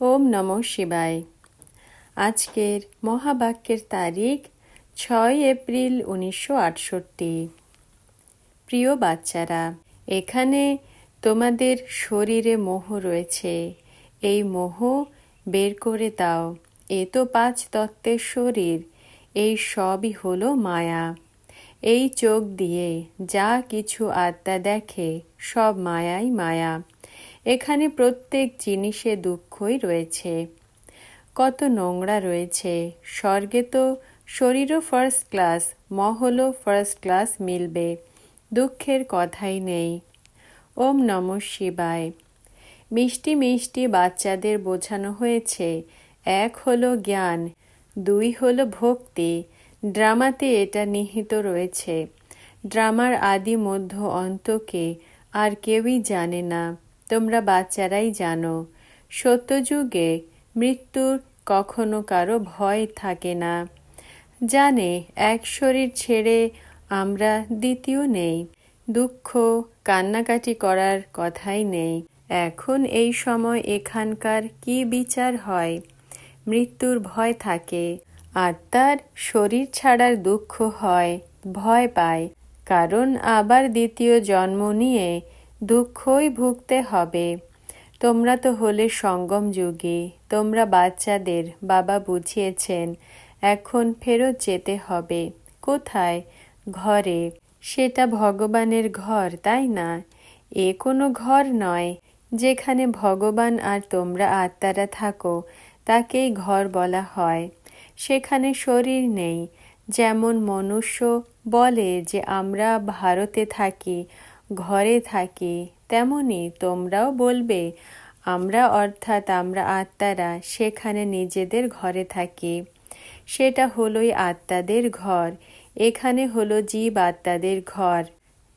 ওম নম শিবায়। আজকের মহাবাক্যের তারিখ ছয় এপ্রিল উনিশশো আটষট্টি। প্রিয় বাচ্চারা, এখানে তোমাদের শরীরে মোহ রয়েছে। এই মোহ বের করে দাও। এ তো পাঁচ তত্ত্বের শরীর। এই সবই হলো মায়া। এই চোখ দিয়ে যা কিছু আত্মা দেখে সব মায়াই মায়া। এখানে প্রত্যেক জিনিসে দুঃখই রয়েছে। কত নোংরা রয়েছে। স্বর্গে তো শরীরও ফার্স্ট ক্লাস মহলও ফার্স্ট ক্লাস মিলবে। দুঃখের কথাই নেই। ওম নম শিবায়। মিষ্টি মিষ্টি বাচ্চাদের বোঝানো হয়েছে। এক হলো জ্ঞান, দুই হলো ভক্তি। ড্রামাতে এটা নিহিত রয়েছে। ড্রামার আদি মধ্য অন্তকে আর কেউই জানে না। তোমরা বাচ্চারাই জানো, সত্যযুগে মৃত্যুর কখনো কারও ভয় থাকে না। জানে এক শরীর ছেড়ে আমরা দ্বিতীয় নেই, দুঃখ, কান্নাকাটি করার কথাই নেই। এখন এই সময় এখানকার কি বিচার হয়? মৃত্যুর ভয় থাকে আত্মার শরীর ছাড়ার দুঃখ হয়, ভয় পায়। কারণ আবার দ্বিতীয় জন্ম নিয়ে দুঃখই ভুগতে হবে। তোমরা তো হলে সঙ্গম যুগী, তোমরা বাচ্চাদের বাবা বুঝিয়েছেন, এখন ফেরত যেতে হবে। কোথায়? ঘরে। সেটা ভগবানের ঘর, তাই না? এ কোনো ঘর নয়, যেখানে ভগবান আর তোমরা আত্মারা থাকো, তাকেই ঘর বলা হয়। সেখানে শরীর নেই, যেমন মনুষ্য বলে যে আমরা ভারতে থাকি ঘরে থাকি, তেমনি তোমরাও বলবে, আমরা অর্থাৎ আমরা আত্মারা সেখানে নিজেদের ঘরে থাকি। সেটা হলোই আত্মাদের ঘর। এখানে হলো জীব আত্মাদের ঘর।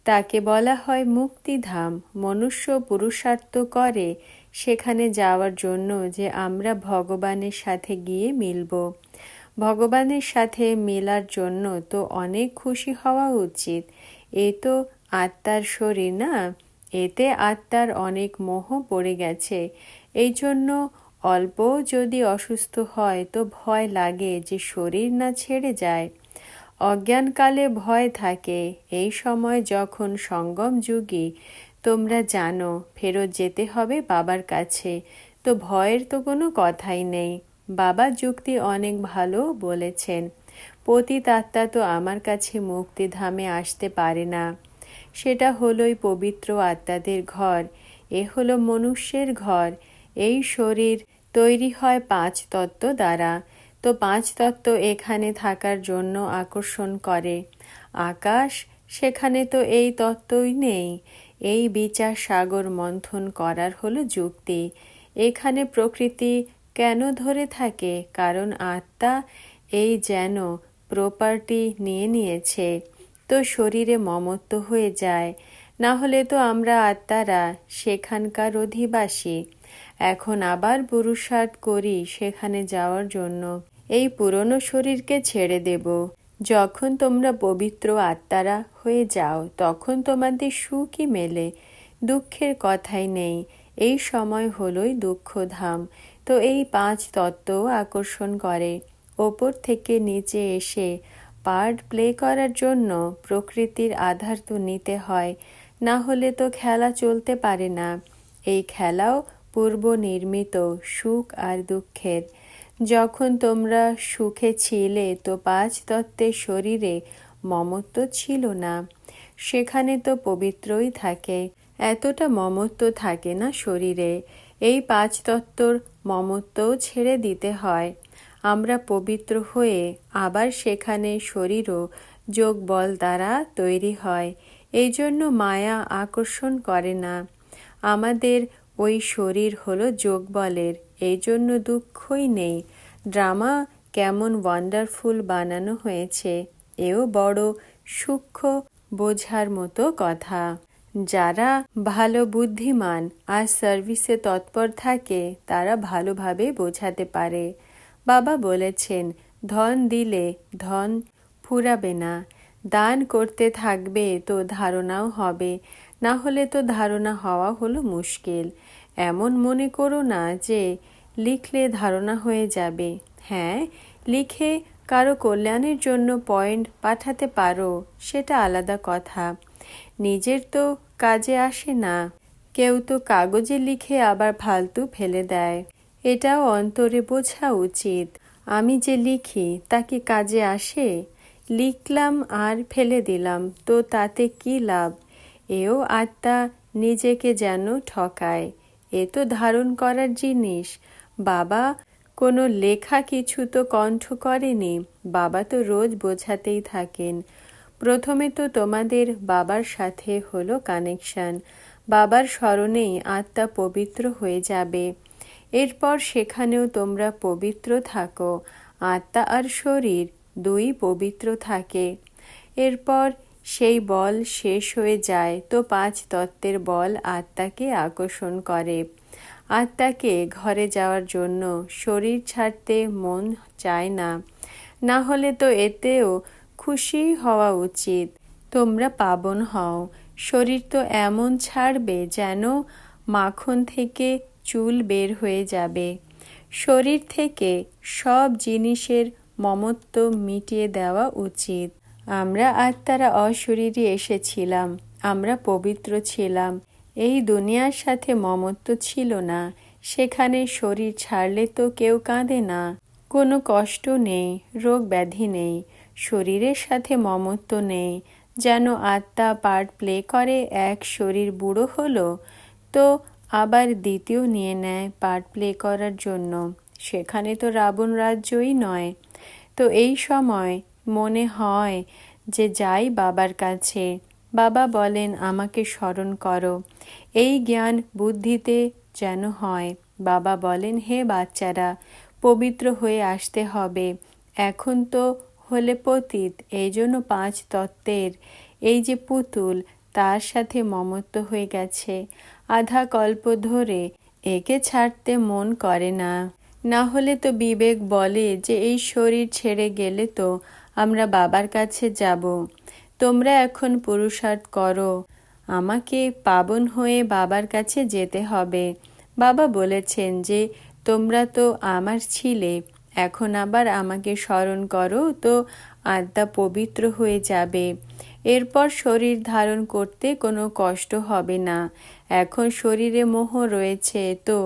তাকে বলা হয় মুক্তিধাম। মনুষ্য পুরুষার্থ করে সেখানে যাওয়ার জন্য যে আমরা ভগবানের সাথে গিয়ে মিলব। ভগবানের সাথে মেলার জন্য তো অনেক খুশি হওয়া উচিত। এ তো আত্মার শরীর না? এতে আত্মার অনেক মোহ পড়ে গেছে। এই জন্য অল্প যদি অসুস্থ হয় তো ভয় লাগে যে শরীর না ছেড়ে যায়। অজ্ঞানকালে ভয় থাকে। এই সময় যখন সঙ্গম যুগে, তোমরা জানো, ফেরত যেতে হবে বাবার কাছে। তো ভয়ের তো কোনো কথাই নেই। বাবা যুক্তি অনেক ভালো বলেছেন। পতিত আত্মা তো আমার কাছে মুক্তিধামে আসতে পারে না। সেটা হলোই পবিত্র আত্মাদের ঘর, এ হলো মনুষ্যের ঘর। এই শরীর তৈরি হয় পাঁচ তত্ত্ব দ্বারা। তো পাঁচ তত্ত্ব এখানে থাকার জন্য আকর্ষণ করে। আকাশ, সেখানে তো এই তত্ত্বই নেই। এই বিচার সাগর মন্থন করার হলো যুক্তি। এখানে প্রকৃতি কেন ধরে থাকে? কারণ আত্মা এই যেন প্রপার্টি নিয়ে নিয়েছে। তো শরীরে মমত্ব হয়ে যায়, না হলে তো আমরা আত্মারা সেখানকার অধিবাসী। এখন আবার পুরুষার্থ করি সেখানে যাওয়ার জন্য। এই পুরনো শরীরকে ছেড়ে দেব। যখন তোমরা পবিত্র আত্মারা হয়ে যাও, তখন তোমাদের সুখই মেলে। দুঃখের কথাই নেই, এই সময় হলোই দুঃখধাম। তো এই পাঁচ তত্ত্ব আকর্ষণ করে। ওপর থেকে নিচে এসে পার্ট প্লে করার জন্য প্রকৃতির আধার তো নিতে হয়, না হলে তো খেলা চলতে পারে না। এই খেলাও পূর্ব নির্মিত সুখ আর দুঃখের। যখন তোমরা সুখে ছিলে তো পাঁচ তত্ত্বের শরীরে মমত্ব ছিল না। সেখানে তো পবিত্রই থাকে, এতটা মমত্ব থাকে না শরীরে। এই পাঁচ তত্ত্বর মমত্বও ছেড়ে দিতে হয়। আমরা পবিত্র হয়ে আবার সেখানে শরীরও যোগ বল দ্বারা তৈরি হয়। এই জন্য মায়া আকর্ষণ করে না। আমাদের ওই শরীর হলো যোগ বলের এই জন্য দুঃখই নেই। ড্রামা কেমন ওয়ান্ডারফুল বানানো হয়েছে, এও বড় সূক্ষ্ম বোঝার মতো কথা। যারা ভালো বুদ্ধিমান আর সার্ভিসে তৎপর থাকে, তারা ভালোভাবে বোঝাতে পারে। বাবা বলেছেন, ধন দিলে ধন ফুরাবে না। দান করতে থাকবে তো ধারণাও হবে। না হলে তো ধারণা হওয়া হলো মুশকিল। এমন মনে করো না যে লিখলে ধারণা হয়ে যাবে। হ্যাঁ লিখে কারও কল্যাণের জন্য পয়েন্ট পাঠাতে পারো, সেটা আলাদা কথা। নিজের তো কাজে আসে না। কেউ তো কাগজে লিখে আবার ফালতু ফেলে দেয়। এটাও অন্তরে বোঝা উচিত। আমি যে লিখি, তা কি কাজে আসে? লিখলাম আর ফেলে দিলাম, তো তাতে কি লাভ? এও আত্মা নিজেকে যেন ঠকায়। এ তো ধারণ করার জিনিস। বাবা, কোনো লেখা কিছু তো কণ্ঠ করেনি। বাবা তো রোজ বোঝাতেই থাকেন। প্রথমে তো তোমাদের বাবার সাথে হলো কানেকশন বাবার স্মরণেই আত্মা পবিত্র হয়ে যাবে। এরপর সেখানেও তোমরা পবিত্র থাকো, আত্মা আর শরীর দুই পবিত্র থাকে। এরপর সেই বল শেষ হয়ে যায়, তো পাঁচ তত্ত্বের বল আত্মাকে আকর্ষণ করে। আত্মাকে ঘরে যাওয়ার জন্য শরীর ছাড়তে মন চায় না। না হলে তো এতেও খুশি হওয়া উচিত। তোমরা পাবন হও। শরীর তো এমন ছাড়বে যেন মাখন থেকে চুল বের হয়ে যাবে। শরীর থেকে সব জিনিসের মমত্ব মিটিয়ে দেওয়া উচিত। আমরা আত্মারা অশরীরই এসেছিলাম, আমরা পবিত্র ছিলাম। এই দুনিয়ার সাথে মমত্ব ছিল না, সেখানে শরীর ছাড়লে তো কেউ কাঁদে না। কোনো কষ্ট নেই, রোগ ব্যাধি নেই, শরীরের সাথে মমত্ব নেই। যেন আত্মা পার্ট প্লে করে, এক শরীর বুড়ো হলো, তো আবার দ্বিতীয় নিয়ে নেয় পার্ট প্লে করার জন্য। সেখানে তো রাবণ রাজ্যই নয়। তো এই সময় মনে হয় যে যাই বাবার কাছে, বাবা বলেন, আমাকে স্মরণ করো। এই জ্ঞান বুদ্ধিতে যেন হয়। বাবা বলেন, হে বাচ্চারা, পবিত্র হয়ে আসতে হবে। এখন তো হলে পতীত। এই জন্য পাঁচ তত্ত্বের এই যে পুতুল তার সাথে মমত্ব হয়ে গেছে। আধা কল্প ধরে একে ছাড়তে মন করে না। না হলে তো বিবেক বলে যে এই শরীর ছেড়ে গেলে তো আমরা বাবার কাছে যাব। তোমরা এখন পুরুষার্থ করো। আমাকে পাবন হয়ে বাবার কাছে যেতে হবে। বাবা বলেছেন যে, তোমরা তো আমার ছিলে, এখন আবার আমাকে স্মরণ করো তো আত্মা পবিত্র হয়ে যাবে। এরপর শরীর ধারণ করতে কোনো কষ্ট হবে না। এখন শরীরে মোহ রয়েছে তো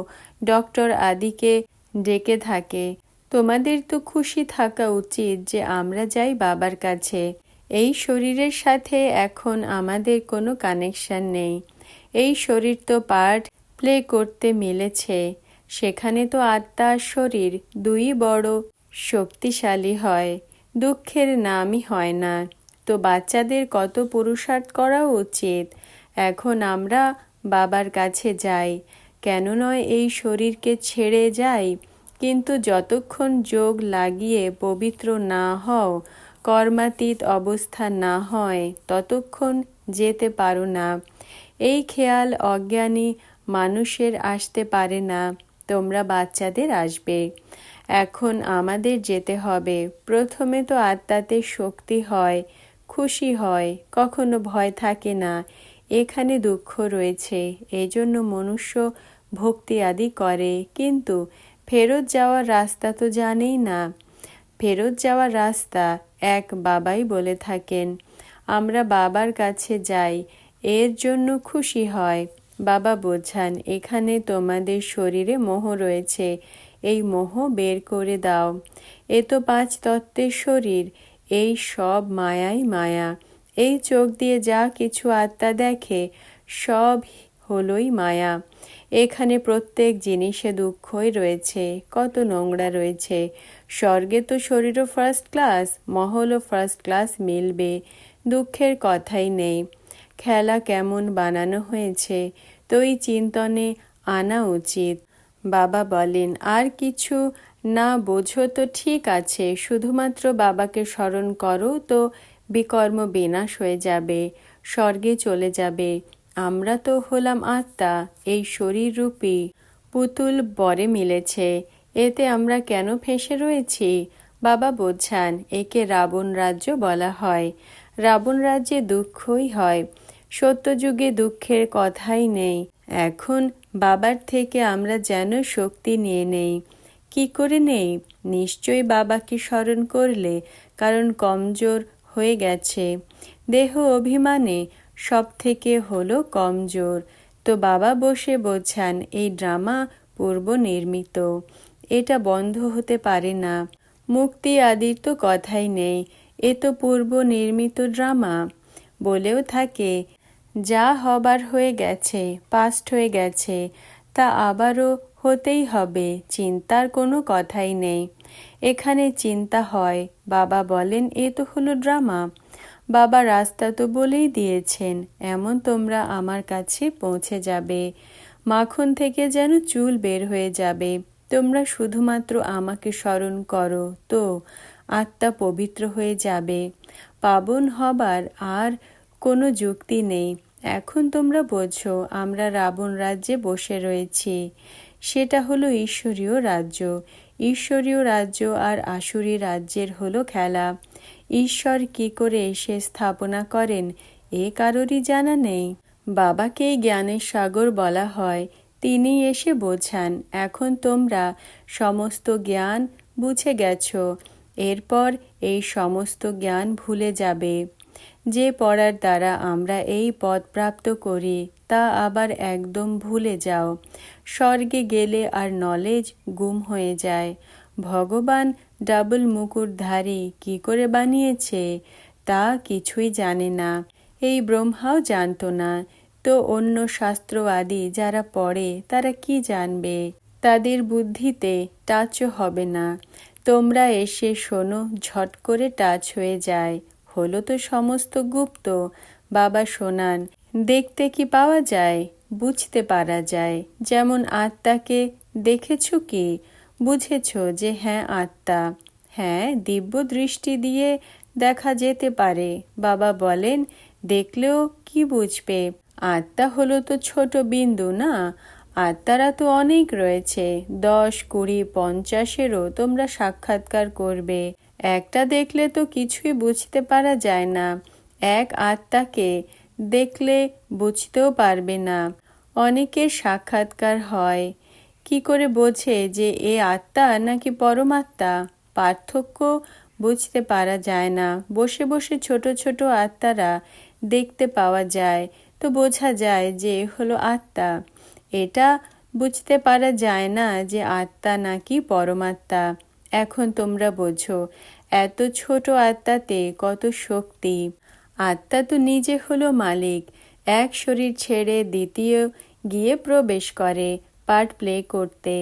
ডক্টর আদিকে ডেকে থাকে, তোমাদের তো খুশি থাকা উচিত যে আমরা যাই বাবার কাছে। এই শরীরের সাথে এখন আমাদের কোনো কানেকশন নেই। এই শরীর তো পার্ট প্লে করতে মিলেছে। সেখানে তো আত্মা শরীর দুই বড় শক্তিশালী হয়। দুঃখের নামই হয় না। তো বাচ্চাদের কত পুরুষার্থ করা উচিত? এখন আমরা বাবার কাছে যাই। কেন নয় এই শরীরকে ছেড়ে যাই? কিন্তু যতক্ষণ যোগ লাগিয়ে পবিত্র না হও, কর্মাতীত অবস্থা না হয়, ততক্ষণ যেতে পারো না। এই খেয়াল অজ্ঞানী মানুষের আসতে পারে না, তোমরা বাচ্চাদের আসবে। এখন আমাদের যেতে হবে। প্রথমে তো আত্মাতে শক্তি হয় খুশি হয়, কখনো ভয় থাকে না। এখানে দুঃখ রয়েছে, এজন্য মনুষ্য ভক্তি আদি করে। কিন্তু ফেরত যাওয়ার রাস্তা তো জানেই না। ফেরত যাওয়ার রাস্তা এক বাবাই বলে থাকেন, আমরা বাবার কাছে যাই, এর জন্য খুশি হয়। বাবা বোঝান, এখানে তোমাদের শরীরে মোহ রয়েছে, এই মোহ বের করে দাও। এ তো পাঁচ তত্ত্বের শরীর এই সব মায়াই মায়া। এই চোখ দিয়ে যা কিছু আত্মা দেখে, সব হলোই মায়া। এখানে প্রত্যেক জিনিসে দুঃখই রয়েছে, কত নোংরা রয়েছে। স্বর্গে তো শরীরও ফার্স্ট ক্লাস মহলও ফার্স্ট ক্লাস মিলবে, দুঃখের কথাই নেই। খেলা কেমন বানানো হয়েছে, তো এই চিন্তনে আনা উচিত। বাবা বলেন, আর কিছু না বোঝো তো ঠিক আছে, শুধুমাত্র বাবাকে স্মরণ করো তো বিকর্ম বিনাশ হয়ে যাবে, স্বর্গে চলে যাবে। আমরা তো হলাম আত্মা, এই শরীররূপী পুতুল বরে মিলেছে, এতে আমরা কেন ফেঁসে রয়েছি? বাবা বোঝান, একে রাবণ রাজ্য বলা হয়। রাবণ রাজ্যে দুঃখই হয়, সত্যযুগে দুঃখের কথাই নেই। এখন বাবার থেকে আমরা যেন শক্তি নিয়ে নেই। কি করে নেই? নিশ্চয়ই বাবাকে স্মরণ করলে, কারণ কমজোর হয়ে গেছে। দেহ অভিমানে সব থেকে হলো কমজোর। তো বাবা বসে বোঝান, এই ড্রামা পূর্ব নির্মিত। এটা বন্ধ হতে পারে না। মুক্তি আদির তো কথাই নেই, এ তো পূর্ব নির্মিত ড্রামা। বলেও থাকে, যা হবার হয়ে গেছে পাস্ট হয়ে গেছে, তা আবারও হতেই হবে, চিন্তার কোনো কথাই নেই। এখানে চিন্তা হয়, বাবা বলেন, এ তো হলো ড্রামা। বাবা রাস্তা তো বলেই দিয়েছেন, এমন তোমরা আমার কাছে পৌঁছে যাবে। মাখন থেকে যেন চুল বের হয়ে যাবে। তোমরা শুধুমাত্র আমাকে স্মরণ করো, তো আত্মা পবিত্র হয়ে যাবে। পাবন হবার আর কোনো যুক্তি নেই। এখন তোমরা বোঝো, আমরা রাবণ রাজ্যে বসে রয়েছি। সেটা হলো ঈশ্বরীয় রাজ্য। ঈশ্বরীয় রাজ্য আর আসুরি রাজ্যের হলো খেলা। ঈশ্বর কি করে এসে স্থাপনা করেন, এ কারোরই জানা নেই। বাবাকেই জ্ঞানের সাগর বলা হয়, তিনি এসে বোঝান, এখন তোমরা সমস্ত জ্ঞান বুঝে গেছো, এরপর এই সমস্ত জ্ঞান ভুলে যাবে। যে পড়ার দ্বারা আমরা এই পদ প্রাপ্ত করি তা আবার একদম ভুলে যাও। স্বর্গে গেলে আর নলেজ গুম হয়ে যায়। ভগবান ডাবল মুকুটধারী কি করে বানিয়েছে তা কিছুই জানে না। এই ব্রহ্মাও জানতো না। তো অন্য শাস্ত্র আদি যারা পড়ে তারা কি জানবে? তাদের বুদ্ধিতে টাচও হবে না। তোমরা এসে শোনো, ঝট করে টাচ হয়ে যায়। হলো তো সমস্ত গুপ্ত। বাবা শোনান দেখতে কি পাওয়া যায়, বুঝতে পারা যায়। যেমন আত্মাকে, দেখেছ কি? বুঝেছ যে হ্যাঁ আত্মা। হ্যাঁ দিব্য দৃষ্টি দিয়ে দেখা যেতে পারে। বাবা বলেন, দেখলেও কি বুঝবে? আত্মা হলো তো ছোট বিন্দু না? আত্মারা তো অনেক রয়েছে। দশ, কুড়ি, পঞ্চাশেরও তোমরা সাক্ষাৎকার করবে। একটা দেখলে তো কিছুই বুঝতে পারা যায় না। এক আত্মাকে দেখলে বুঝতেও পারবে না। অনেকের সাক্ষাৎকার হয়। কি করে বোঝে যে এ আত্মা নাকি পরমাত্মা? পার্থক্য বুঝতে পারা যায় না। বসে বসে ছোট ছোট আত্মারা দেখতে পাওয়া যায়। তো বোঝা যায় যে হলো আত্মা। এটা বুঝতে পারা যায় না যে আত্মা নাকি পরমাত্মা। এখন তোমরা বোঝো, এত ছোট আত্মাতে কত শক্তি? আত্মা তো নিজে হলো মালিক। এক শরীর ছেড়ে দ্বিতীয় গিয়ে প্রবেশ করে পার্ট প্লে করতে।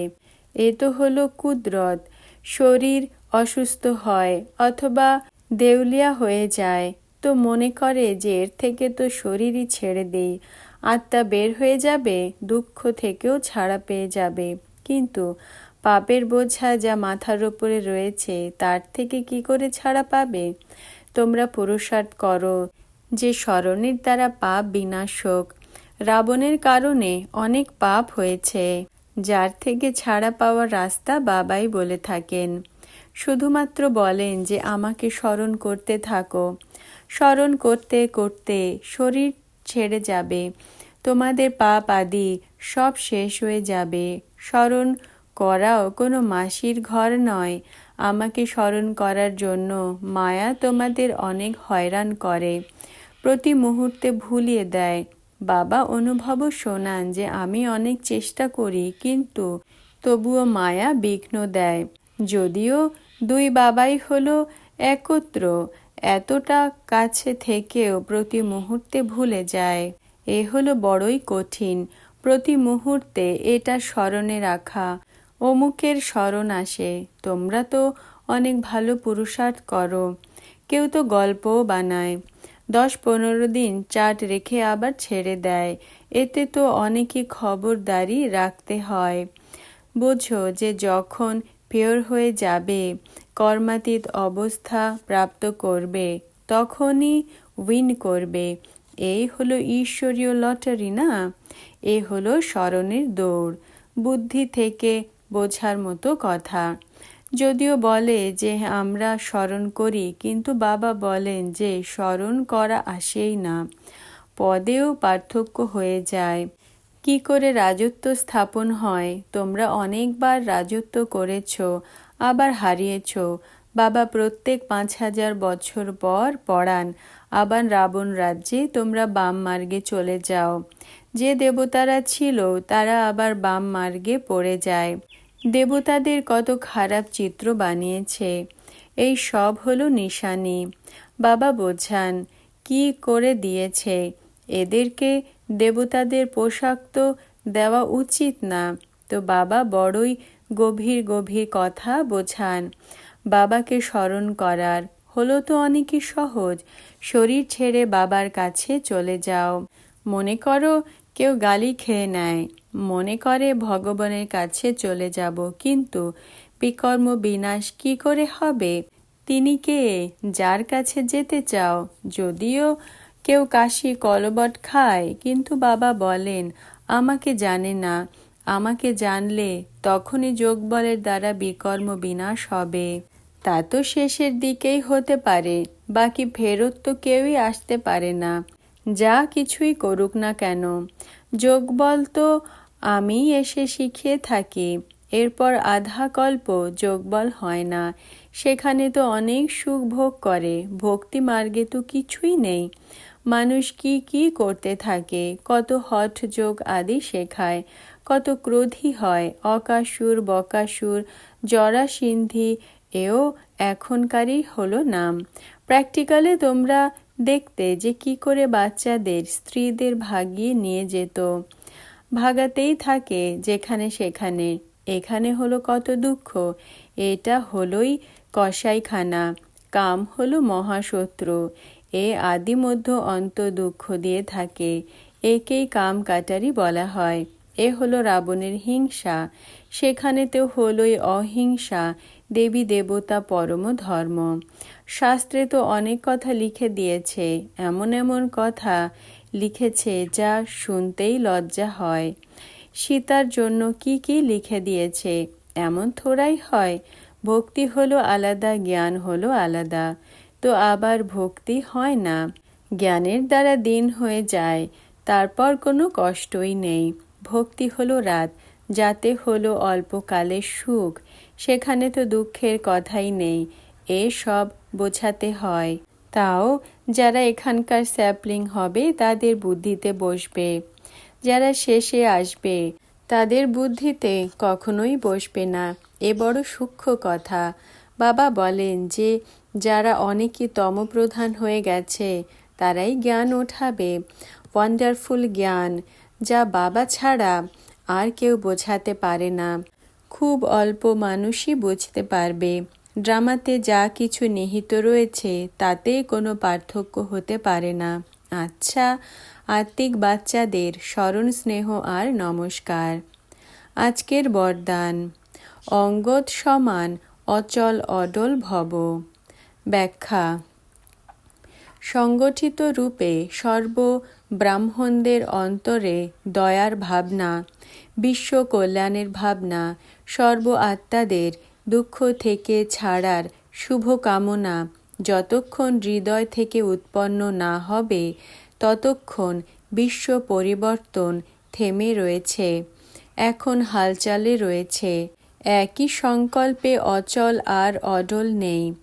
এ তো হলো কুদরত। শরীর অসুস্থ হয় অথবা দেউলিয়া হয়ে যায়। তো মনে করে যে এর থেকে তো শরীরই ছেড়ে দেই। আত্মা বের হয়ে যাবে, দুঃখ থেকেও ছাড়া পেয়ে যাবে। কিন্তু পাপের বোঝা যা মাথার উপরে রয়েছে, তার থেকে কি করে ছাড়া পাবে? তোমরা পুরুষার্থ করো, যে স্মরণের দ্বারা পাপ বিনাশ হোক। রাবণের কারণে অনেক পাপ হয়েছে, যার থেকে ছাড়া পাওয়ার রাস্তা বাবাই বলে থাকেন। শুধুমাত্র বলেন যে আমাকে স্মরণ করতে থাকো। স্মরণ করতে করতে শরীর ছেড়ে যাবে, তোমাদের পাপ আদি সব শেষ হয়ে যাবে। স্মরণ করাও কোনো মাসির ঘর নয় আমাকে স্মরণ করার জন্য মায়া তোমাদের অনেক হয়রান করে। প্রতি মুহূর্তে ভুলিয়ে দেয়। বাবা অনুভবও শোনান যে আমি অনেক চেষ্টা করি, কিন্তু তবুও মায়া বিঘ্ন দেয়। যদিও দুই বাবাই হলো একত্র, এতটা কাছে থেকেও প্রতি মুহূর্তে ভুলে যায়। এ হলো বড়ই কঠিন। প্রতি মুহূর্তে এটা স্মরণে রাখা। অমুকের স্মরণ আসে, তোমরা তো অনেক ভালো পুরুষার্থ করো, কেউ তো গল্পও বানায়। দশ পনেরো দিন চাট রেখে আবার ছেড়ে দেয়, এতে তো অনেকই খবরদারি রাখতে হয়। বোঝো যে যখন পিওর হয়ে যাবে, কর্মাতীত অবস্থা প্রাপ্ত করবে, তখনই উইন করবে। এই হলো ঈশ্বরীয় লটারি না? এ হলো স্মরণের দৌড়। বুদ্ধি থেকে বোঝার মতো কথা। যদিও বলে যে আমরা স্মরণ করি, কিন্তু বাবা বলেন যে স্মরণ করা আসেই না। পদেও পার্থক্য হয়ে যায়। কি করে রাজত্ব স্থাপন হয়? তোমরা অনেকবার রাজত্ব করেছ, আবার হারিয়েছ। বাবা প্রত্যেক পাঁচ হাজার বছর পর পড়ান আবার রাবণ রাজ্যে তোমরা বাম মার্গে চলে যাও। যে দেবতারা ছিল, তারা আবার বাম মার্গে পড়ে যায়। দেবতাদের কত খারাপ চিত্র বানিয়েছে। এই সব হলো নিশানি। বাবা বোঝান, কি করে দিয়েছে? এদেরকে দেবতাদের পোশাক তো দেওয়া উচিত না। তো বাবা বড়ই গভীর গভীর কথা বোঝান। বাবাকে স্মরণ করার হলো তো অনেকই সহজ। শরীর ছেড়ে বাবার কাছে চলে যাও। মনে করো কেউ গালি খেয়ে নেয়। মনে করে ভগবানের কাছে চলে যাব, কিন্তু বিকর্ম বিনাশ কি করে হবে? তিনি কে? যার কাছে যেতে চাও। যদিও কেউ কাশি কলবট খায়, কিন্তু বাবা বলেন, আমাকে জানে না। আমাকে জানলে তখনই যোগবলের দ্বারা বিকর্ম বিনাশ হবে। তা তো শেষের দিকেই হতে পারে। বাকি ফেরত তো কেউই আসতে পারে না। যা কিছুই করুক না কেন। যোগবল তো আমি এসে শিখিয়ে থাকি। এরপর আধা কল্প যোগবল হয় না। সেখানে তো অনেক সুখ ভোগ করে। ভক্তি মার্গে তো কিছুই নেই। মানুষ কি কি করতে থাকে? কত হঠ যোগ আদি শেখায়। কত ক্রোধী হয়। অকাসুর, বকাসুর, জরাসিন্ধি, এও এখনকারই হলো নাম। প্র্যাকটিক্যালে তোমরা দেখতে যে কি করে বাচ্চাদের স্ত্রীদের ভাগিয়ে নিয়ে যেত। ভাগাতেই থাকে যেখানে সেখানে। এখানে হলো কত দুঃখ। এটা হলোই কসাইখানা। কাম হলো মহাশত্রু। এ আদি মধ্য অন্ত দুঃখ দিয়ে থাকে। একেই কাম কাটারি বলা হয়। এ হলো রাবণের হিংসা। সেখানেতেও হলোই অহিংসা। দেবী দেবতা পরম ধর্ম। শাস্ত্রে তো অনেক কথা লিখে দিয়েছে, এমন এমন কথা লিখেছে যা শুনতেই লজ্জা হয়। সীতার জন্য কি কি লিখে দিয়েছে, এমন থোড়াই হয়। ভক্তি হলো আলাদা, জ্ঞান হলো আলাদা, তো আবার ভক্তি হয় না। জ্ঞানের দ্বারা দিন হয়ে যায়, তারপর কোনো কষ্টই নেই। ভক্তি হলো রাত, যাতে হলো অল্পকালের সুখ। সেখানে তো দুঃখের কথাই নেই, এ সব বোঝাতে হয়। তাও যারা এখানকার স্যাপলিং হবে, তাদের বুদ্ধিতে বসবে। যারা শেষে আসবে, তাদের বুদ্ধিতে কখনোই বসবে না। এ বড় সূক্ষ্ম কথা। বাবা বলেন যে, যারা অনেকই তমপ্রধান হয়ে গেছে, তারাই জ্ঞান ওঠাবে। ওয়ান্ডারফুল জ্ঞান, যা বাবা ছাড়া আর কেউ বোঝাতে পারে না। খুব অল্প মানুষই বুঝতে পারবে। ড্রামাতে যা কিছু নিহিত রয়েছে, তাতে কোনো পার্থক্য হতে পারে না। আচ্ছা আত্মিক বাচ্চাদের স্মরণ স্নেহ আর নমস্কার। আজকের বরদান। অঙ্গত সমান অচল অডল ভব। ব্যাখ্যা। সংগঠিত রূপে সর্ব ব্রাহ্মণদের অন্তরে দয়ার ভাবনা, বিশ্ব কল্যাণের ভাবনা, সর্ব আত্মাদের দুঃখ থেকে ছাড়ার শুভ কামনা যতক্ষণ হৃদয় থেকে উৎপন্ন না হবে, ততক্ষণ বিশ্ব পরিবর্তন থেমে রয়েছে, এখন হালচালে রয়েছে। একই সংকল্পে অচল আর অডল নেই।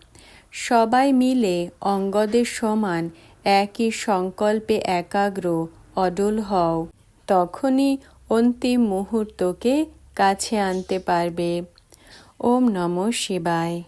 সবাই মিলে অঙ্গদের সমান একই সংকল্পে একাগ্র অডল হও। তখনই অন্তিম মুহূর্তকে কাছে আনতে পারবে। ওম নম শিবায়।